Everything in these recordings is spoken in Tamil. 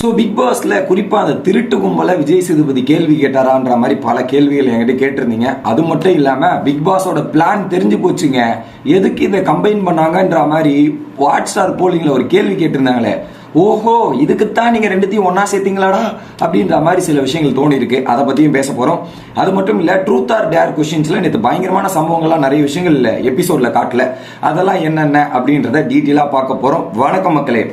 ஸோ பிக் பாஸில் குறிப்பாக அந்த திருட்டு கும்பலை விஜய் சேதுபதி கேள்வி கேட்டாரான்ற மாதிரி பல கேள்விகள் என்கிட்ட கேட்டிருந்தீங்க. அது மட்டும் இல்லாமல் பிக் பாஸோட பிளான் தெரிஞ்சு போச்சுங்க. எதுக்கு இதை கம்பைன் பண்ணாங்கன்ற மாதிரி வாட்ஸ்டார் போலிங்கில் ஒரு கேள்வி கேட்டிருந்தாங்களே. ஓஹோ இதுக்குத்தான் நீங்கள் ரெண்டுத்தையும் ஒன்றா சேர்த்தீங்களாடா? அப்படின்ற மாதிரி சில விஷயங்கள் தோணி இருக்கு அதை பற்றியும் பேச போகிறோம் அது மட்டும் இல்லை ட்ரூத் ஆர் டேர் கொஷின்ஸில் நேற்று பயங்கரமான சம்பவங்கள்லாம் நிறைய விஷயங்கள் எபிசோடில் காட்டல. அதெல்லாம் என்னென்ன அப்படின்றத டீட்டெயிலாக பார்க்க போகிறோம் வணக்கம் மக்களே.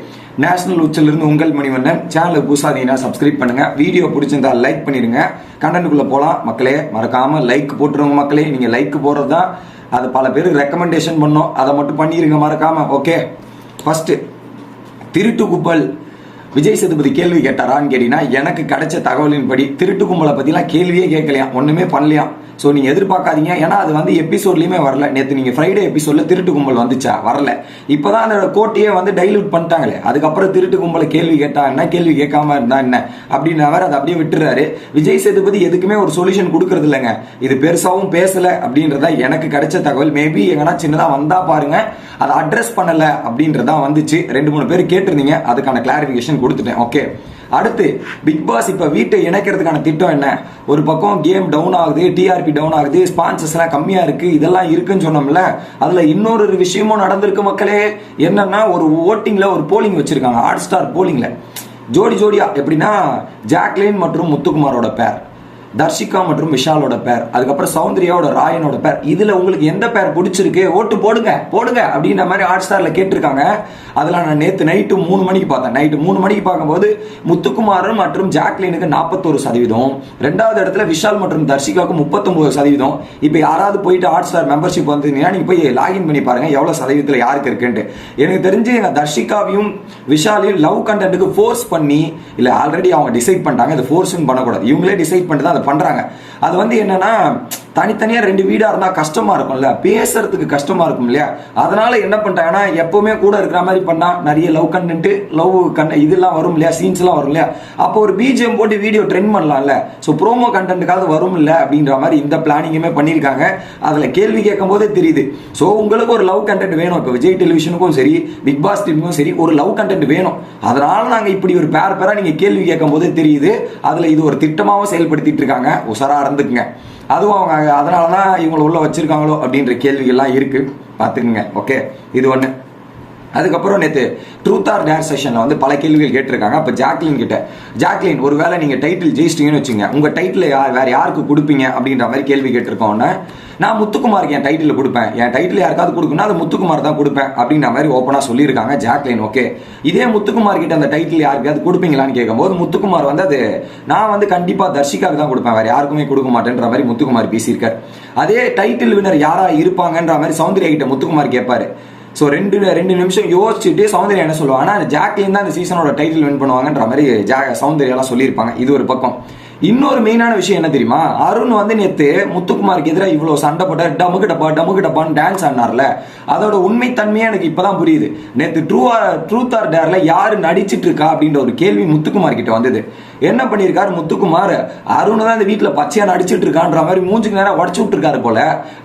நேஷனல் உச்சிலிருந்து உங்கள் மணிவண்ணன் சேனலை புதுசாதீங்கன்னா சப்ஸ்கிரைப் பண்ணுங்க. வீடியோ பிடிச்சிருந்தா லைக் பண்ணிடுங்க கண்டென்ட்டுக்குள்ளே போகலாம் மக்களே மறக்காம லைக் போட்டுருங்க மக்களே. நீங்கள் லைக் போடுறது தான் அது பல பேருக்கு ரெக்கமெண்டேஷன் பண்ணோம். அதை மட்டும் பண்ணிடுங்க மறக்காம. ஓகே ஃபஸ்ட்டு திருட்டு குப்பல். விஜய் சேதுபதி கேள்வி கேட்டாரான்னு கேட்டீங்கன்னா எனக்கு கிடைச்ச தகவலின்படி திருட்டு கும்பலை பத்திலாம் கேள்வியே கேட்கலையா? ஒண்ணுமே பண்ணலையாம் ஸோ நீங்க எதிர்பார்க்காதீங்க. ஏன்னா அது வந்து எபிசோட்லயுமே வரல. நேற்று நீங்க ஃப்ரைடே எபிசோட்ல திருட்டு கும்பல் வந்துச்சா? வரல. இப்பதான் அந்த கோட்டையே வந்து டைலூட் பண்ணிட்டாங்களே. அதுக்கப்புறம் திருட்டு கும்பலை கேள்வி கேட்டா என்ன? கேள்வி கேட்காம இருந்தா என்ன? அப்படின்னு அவர் அதை அப்படியே விட்டுறாரு. விஜய் சேதுபதி எதுக்குமே ஒரு சொல்யூஷன் கொடுக்கறது இல்லைங்க. இது பெருசாவும் பேசல அப்படின்றதா எனக்கு கிடைச்ச தகவல். மேபி எங்கன்னா சின்னதா வந்தா பாருங்க. அதை அட்ரஸ் பண்ணல அப்படின்றதா வந்துச்சு. ரெண்டு மூணு பேர் கேட்டிருந்தீங்க. அதுக்கான கொடுத்துட்டேன். ஓகே அடுத்து பிக் பாஸ் இப்போ வீட்டை இணைக்கிறதுக்கான திட்டம் என்ன? ஒரு பக்கம் கேம் டவுன் ஆகுது டிஆர்பி டவுன் ஆகுது ஸ்பான்சர்ஸ்லாம் கம்மியாக இருக்குது இதெல்லாம் இருக்குன்னு சொன்னோம்ல அதில் இன்னொரு ஒரு விஷயமும் நடந்திருக்கு மக்களே. என்னன்னா ஒரு ஓட்டிங்கில் ஒரு போலிங் வச்சுருக்காங்க ஹாட் ஸ்டார் போலிங்கில் ஜோடி ஜோடியாக எப்படின்னா ஜாக்லின் மற்றும் முத்துக்குமாரோட பேர் தர்ஷிகா மற்றும் விஷாலோட பேர் அதுக்கப்புறம் சௌந்தர்யாவோட ராயனோட பேர் இதுல உங்களுக்கு எந்த பேர் பிடிச்சிருக்கு? ஓட்டு போடுங்க போடுங்க அப்படின்ற மாதிரி ஹாட் ஸ்டாரில் கேட்டிருக்காங்க. அதில் நான் நேற்று நைட்டு மூணு மணிக்கு பார்த்தேன். நைட்டு மூணு மணிக்கு பார்க்கும்போது முத்துக்குமாரன் மற்றும் ஜாக்லினுக்கு நாற்பத்தோரு சதவீதம். ரெண்டாவது இடத்துல விஷால் மற்றும் தர்ஷிகாவுக்கு முப்பத்தொம்போது சதவீதம். இப்போ யாராவது போயிட்டு ஹாட் ஸ்டார் மெம்பர்ஷிப் வந்துருந்தீங்கன்னா நீங்கள் போய் லாகின் பண்ணி பாருங்க எவ்வளோ சதவீதத்தில் யாருக்கு இருக்குன்ட்டு. எனக்கு தெரிஞ்சு எங்கள் தர்ஷிகாவையும் விஷாலையும் லவ் கண்டென்ட்டுக்கு ஃபோர்ஸ் பண்ணி இல்லை ஆல்ரெடி அவங்க டிசைட் பண்ணிட்டாங்க. இது ஃபோர்ஸும் பண்ணக்கூடாது. இவங்களே டிசைட் பண்ணிட்டு தான் அதை பண்றாங்க. அது வந்து என்னன்னா தனித்தனியாக ரெண்டு வீடாக இருந்தால் கஷ்டமாக இருக்கும்ல? பேசுறதுக்கு கஷ்டமாக இருக்கும் இல்லையா? அதனால என்ன பண்ணிட்டாங்கன்னா எப்பவுமே கூட இருக்கிற மாதிரி பண்ணால் நிறைய லவ் கண்டென்ட் லவ் கண்ட இதெல்லாம் வரும் இல்லையா? சீன்ஸ்லாம் வரும் இல்லையா? அப்போ ஒரு பிஜிஎம் போட்டு வீடியோ ட்ரெண்ட் பண்ணலாம்ல. ஸோ ப்ரோமோ கண்டென்ட்டுக்காவது வரும் இல்லை அப்படின்ற மாதிரி இந்த பிளானிங்குமே பண்ணியிருக்காங்க. அதில் கேள்வி கேட்கும் போதே தெரியுது. ஸோ உங்களுக்கு ஒரு லவ் கண்டென்ட் வேணும். இப்போ விஜய் டெலிவிஷனுக்கும் சரி பிக் பாஸ் டிவிக்கும் சரி ஒரு லவ் கண்டென்ட் வேணும். அதனால நாங்கள் இப்படி ஒரு பேர் பேராக நீங்கள் கேள்வி கேட்கும் போதே தெரியுது. அதில் இது ஒரு திட்டமாகவும் செயல்படுத்திட்டு இருக்காங்க. உஷாராக இருந்துக்குங்க. அதுவும் அவங்க அதனால தான் இவங்களை உள்ளே வச்சுருக்காங்களோ அப்படின்ற கேள்விகள்லாம் இருக்குது பார்த்துக்குங்க. ஓகே இது ஒன்று அதுக்கப்புறம் நேற்று ட்ரூத் ஆர் டேர் செஷனில் வந்து பல கேள்விகள் கேட்டிருக்காங்க. அப்போ ஜாக்லின் கிட்ட ஜாக்லின் ஒருவேளை நீங்கள் டைட்டில் ஜெயிச்சிட்டீங்கன்னு வச்சுங்க உங்கள் டைட்டில் யார் வேறு யாருக்கு கொடுப்பீங்க? அப்படின்ற மாதிரி கேள்வி கேட்டிருக்கோன்னே நான் முத்துக்குமாருக்கு என் டைட்டில் கொடுப்பேன். என் டைட்டில் யாருக்காவது கொடுக்கணும் அது முத்துக்குமார் தான் கொடுப்பேன். அப்படின்ற மாதிரி ஓப்பனாக சொல்லியிருக்காங்க ஜாக்லின் ஓகே இதே முத்துக்குமார் கிட்ட அந்த டைட்டில் யாருக்காவது கொடுப்பீங்களான்னு கேட்கும்போது முத்துக்குமார் வந்து அது நான் வந்து கண்டிப்பாக தர்ஷிகாவுக்கு தான் கொடுப்பேன். வேறு யாருக்குமே கொடுக்க மாட்டேன்ற மாதிரி முத்துக்குமார் பேசியிருக்கார். அதே டைட்டில் வினர் யாராக இருப்பாங்கன்ற மாதிரி சௌந்தர்யா கிட்ட முத்துக்குமார் கேட்பாரு. ஸோ ரெண்டு ரெண்டு நிமிஷம் யோசிச்சுட்டு சௌந்தர்யா என்ன சொல்லுவாங்க ஆனால் ஜாக்லின் தான் இந்த சீசனோட டைட்டில் வின் பண்ணுவாங்கன்ற மாதிரி ஜா சௌந்தர்யாலாம் சொல்லியிருப்பாங்க. இது ஒரு பக்கம். இன்னொரு மெயினான விஷயம் என்ன தெரியுமா? அருண் வந்து நேத்து முத்துக்குமாருக்கு எதிராக இவ்வளவு சண்டை போட்ட டமுக்கு டப்பா டமுக்கு டப்பான்னு டான்ஸ் ஆடினார்ல. அதோட உண்மைத்தன்மையே எனக்கு இப்பதான் புரியுது. நேத்து ட்ரூ ட்ரூத் ஆர் டேர்ல யாரு நடிச்சிட்டு இருக்கா அப்படின்ற ஒரு கேள்வி முத்துக்குமார் கிட்ட வந்தது. என்ன பண்ணியிருக்காரு முத்துக்குமார்? அருண் தான் இந்த வீட்டில் பச்சையான அடிச்சுட்டு இருக்கான்ற மாதிரி மூஞ்சுக்கு நேரம் உடச்சு விட்டுருக்காரு போல.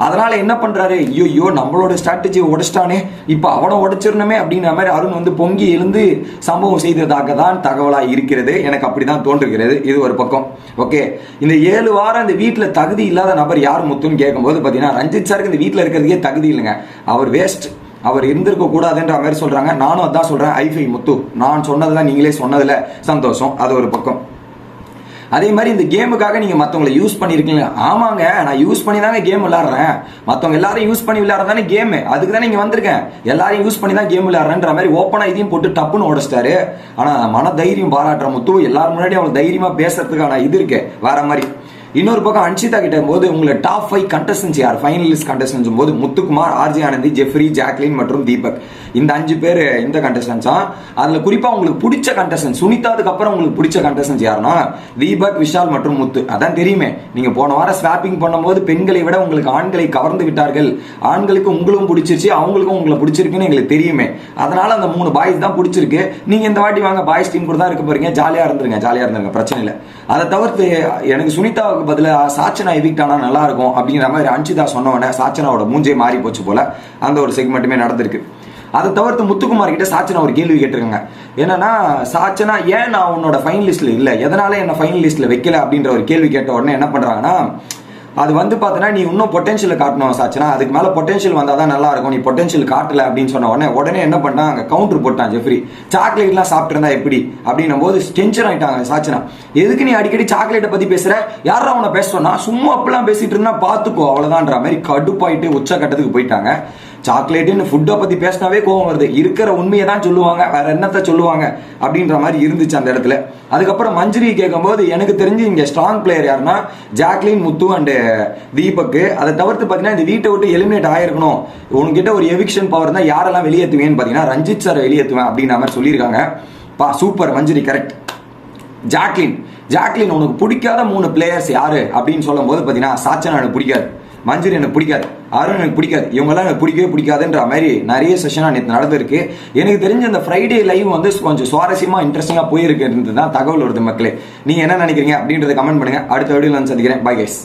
அதனால என்ன பண்றாரு? ஐயோ ஐயோ நம்மளோட ஸ்ட்ராட்டஜி உடச்சிட்டானே. இப்போ அவனை உடச்சிடணுமே அப்படின்ற மாதிரி அருண் வந்து பொங்கி எழுந்து சம்பவம் செய்ததாக தான் தகவலாக இருக்கிறது. எனக்கு அப்படி தான் தோன்றுகிறது. இது ஒரு பக்கம். ஓகே. இந்த ஏழு வாரம் இந்த வீட்டில் தகுதி இல்லாத நபர் யார் முத்துன்னு கேட்கும்போது பார்த்தீங்கன்னா ரஞ்சித் சாருக்கு இந்த வீட்டில் இருக்கிறதுக்கே தகுதி இல்லைங்க. அவர் வேஸ்ட் அவர் இருந்திருக்க கூடாதுன்ற மாதிரி சொல்றாங்க. நானும் அதான் சொல்றேன். ஐஃபை முத்து நான் சொன்னதெல்லாம் நீங்களே சொன்னதுல சந்தோஷம். அது ஒரு பக்கம். அதே மாதிரி இந்த கேமுக்காக நீங்க மத்தவங்களை யூஸ் பண்ணிருக்கீங்க ஆமாங்க நான் யூஸ் பண்ணி தாங்க கேம் விளாட்றேன் மத்தவங்க எல்லாரும் யூஸ் பண்ணி விளையாடுறதானே கேம் அதுக்கு தான் நீங்க வந்திருக்கேன். எல்லாரையும் யூஸ் பண்ணி தான் கேம் விளையாடுறேன்ற மாதிரி ஓப்பனா இதையும் போட்டு டப்புன்னு உடச்சிட்டாரு. ஆனா மன தைரியம் பாராட்டுற முத்து எல்லாரும் முன்னாடி அவங்க தைரியமா பேசுறதுக்கான இது இருக்கு வேற மாதிரி. இன்னொரு பக்கம் அன்ஷிதா கிட்ட போது உங்களை டாப் ஃபைவ் கண்டஸ்டன்ஸ் யார்? ஃபைனலிஸ்ட் கண்டஸ்டன்ஸ் போது Muthukumar RJ Ananthi Jeffrey Jacqueline மற்றும் தீபக். இந்த அஞ்சு பேர் இந்த கண்டஸ்டன்ஸா அதுல குறிப்பா உங்களுக்கு பிடிச்ச கண்டஸ்டன்ஸ் சுனிதாதுக்கு அப்புறம் உங்களுக்கு பிடிச்ச கண்டஸ்டன்ஸ் யாருன்னா தீபக் விஷால் மற்றும் முத்து. அதான் தெரியுமே. நீங்க போன வாரம் ஸ்வாப்பிங் பண்ணும்போது பெண்களை விட உங்களுக்கு ஆண்களை கவர்ந்து விட்டார்கள். ஆண்களுக்கு உங்களும் பிடிச்சிருச்சு அவங்களுக்கும் உங்களை பிடிச்சிருக்குன்னு எங்களுக்கு தெரியுமே. அதனால அந்த மூணு பாய்ஸ் தான் பிடிச்சிருக்கு. நீங்க இந்த வாட்டி வாங்க பாய்ஸ் டீம் கூட தான் இருக்க போறீங்க. ஜாலியா இருந்துருங்க ஜாலியா இருந்துருங்க பிரச்சனை இல்லை. அதை தவிர்த்து எனக்கு சுனிதாவுக்கு பதிலாக சாச்சனா எவிக்ட் ஆனால் நல்லா இருக்கும் அப்படிங்கிற மாதிரி அன்ஷிதா சொன்ன சாச்சனாவோட மூஞ்சே மாறி போச்சு போல அந்த ஒரு செக்மெண்ட்டுமே நடந்திருக்கு. அதை தவிர்த்து முத்துக்குமார் கிட்ட சாச்சனா ஒரு கேள்வி கேட்டிருக்காங்க. என்னன்னா சாச்சனா ஏன் நான் உன்னோட ஃபைனல் லிஸ்ட்ல இல்ல? எதனால என்ன ஃபைனல் லிஸ்ட்ல வைக்கல அப்படின்ற ஒரு கேள்வி கேட்ட உடனே என்ன பண்றாங்கன்னா அது வந்து பார்த்தீங்கன்னா நீ இன்னும் பொட்டன்ஷியல் காட்டணும் சாச்சுனா அதுக்கு மேலே பொட்டன்ஷியல் வந்தால் தான் நல்லா இருக்கும் நீ பொட்டன்ஷியல் காட்டல அப்படின்னு சொன்ன உடனே உடனே என்ன பண்ணா அங்கே கவுண்டர் போட்டான் ஜெஃப்ரி. சாக்லேட்லாம் சாப்பிட்டுருந்தா எப்படி? அப்படின்னும் போது டென்ஷன் ஆயிட்டாங்க சாச்சனா எதுக்கு நீ அடிக்கடி சாக்லேட்டை பற்றி பேசுற? யாரா அவனை பேச சும்மா அப்பெல்லாம் பேசிட்டு இருந்தா பார்த்துக்கோ அவ்வளோதான்ற மாதிரி கடுப்பாயிட்டு உச்சக்கட்டத்துக்கு போயிட்டாங்க. சாக்லேட்டுன்னு ஃபுட்டை பற்றி பேசினாவே கோவம் வருது. இருக்கிற உண்மையை தான் சொல்லுவாங்க வேற என்னத்த சொல்லுவாங்க அப்படின்ற மாதிரி இருந்துச்சு அந்த இடத்துல. அதுக்கப்புறம் மஞ்சரி கேட்கும்போது எனக்கு தெரிஞ்சு இங்கே ஸ்ட்ராங் பிளேயர் யாருன்னா ஜாக்லின் முத்து அண்டு தீபக்கு. அதை தவிர்த்து பார்த்தீங்கன்னா இந்த வீட்டை விட்டு எலிமினேட் ஆயிருக்கணும் உன்கிட்ட ஒரு எவிக்ஷன் பவர் தான் யாரெல்லாம் வெளியேற்றுவேன்னு பார்த்தீங்கன்னா ரஞ்சித் சார் வெளியேற்றுவேன் அப்படின்ற மாதிரி சொல்லியிருக்காங்க. பா super Manjari correct Jacqueline. Jacqueline உனக்கு பிடிக்காத மூணு பிளேயர்ஸ் யாரு அப்படின்னு சொல்லும் போது பார்த்தீங்கன்னா சாச்சனா எனக்கு பிடிக்காது. மஞ்சரி எனக்கு பிடிக்காது அருண் எனக்கு பிடிக்காது இவங்கெல்லாம் எனக்கு பிடிக்கவே பிடிக்காதுன்ற மாதிரி நிறைய செஷனாக நேற்று நடந்திருக்கு. எனக்கு தெரிஞ்ச அந்த ஃப்ரைடே லைவ் வந்து கொஞ்சம் சுவாரஸ்யமாக இன்ட்ரெஸ்டிங்காக போயிருக்கிறது தான் தகவல் வருது மக்களே. நீங்கள் என்ன நினைக்கிறீங்க அப்படின்றத கமெண்ட் பண்ணுங்க. அடுத்த வீடியோவில் நான் சந்திக்கிறேன். Bye guys